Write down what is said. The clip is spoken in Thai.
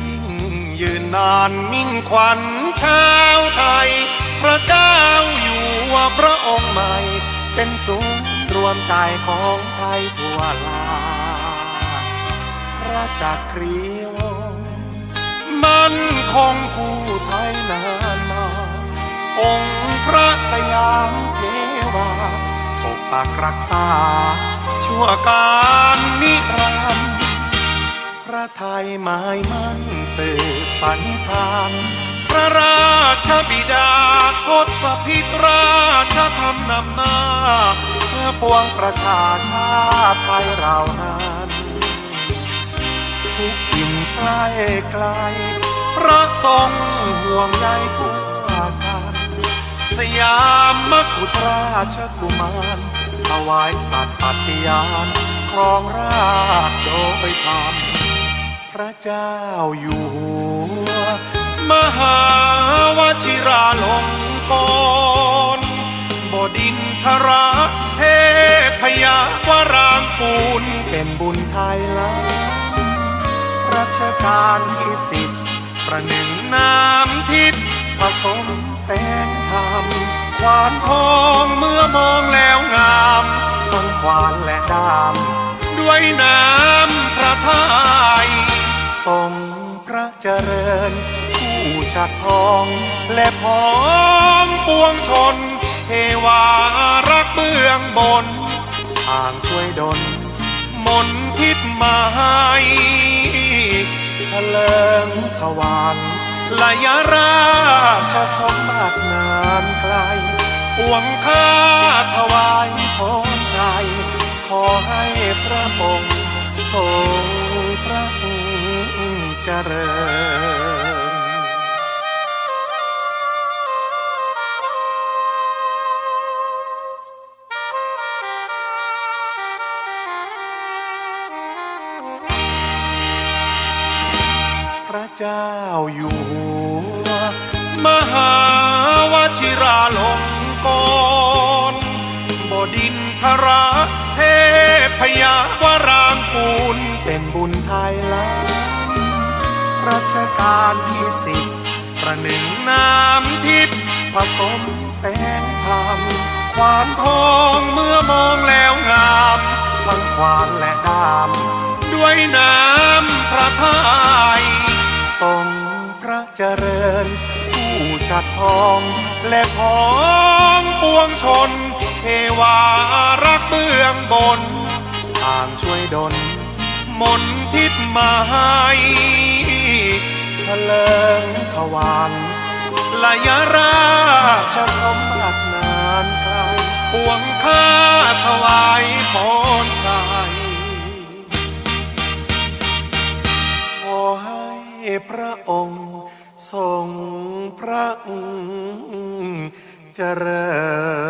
ยิ่งยืนนานมิ่งขวัญชาวไทย พระเจ้าอยู่ว่าพระองค์ใหม่ เป็นศูนย์รวมใจของไทยทั่วลาพระจักรีวงมันคงคู่ไทยนานมา องค์พระสยามเทวาปกปักรักษา ชั่วการนิรันดร์ ระไทยหมายมั่นสืบปณิธาน พระราชบิดาทศพิตราชธรรมนำหน้า เพื่อปวงประชาชาติไทยเรานั้นทุกถิ่นใกล้ไกล พระทรงห่วงใยทั่วกันสยามมกุฎราชกุมารถวายสัตย์ปฏิญาณครองราชโดยธรรม ระเจ้าอยู่หัว มหาวชิราลงกรณ์บดินทรเทพยาวรางกูลเป็นบุญไทยล้ำรัชกาลที่สิบประหนึ่งน้ำทิพย์ผสมแสงธรรมควานทองเมื่อมองแล้วงามทั้งควานและดาม ด้วยน้ำพระทัย ทรงพระเจริญ ผู้ชัดทองและพร้อมปวงชน เทวารักเบื้องบนทางช่วยดลมนทิศมาให้เลิงทวารลายราชสมบัตินานไกลปวงข้าถวายพรใจ ขอให้พระองค์ทรง ริญพระเจ้าอยู่หัว มหาวชิราลงกรณ์บดินทรเทพยาวรางกูลเป็นบุญไทยล้ำ รัชกาลที่สิบประหนึ่งน้ำทิพย์ผสมแสงธรรมควานทองเมื่อมองแล้วงามทั้งควานและดามด้วยน้ำพระทัยทรงพระเจริญ ผู้ชัดทอง และพ้องปวงชนเทวารักเบื้องบน ทางช่วยดลมนทิศมาให้ ลิงขวานลายราชสมบัตินานไกลปวงข้าถวายพรใจขอให้พระองค์ทรงพระเจริญ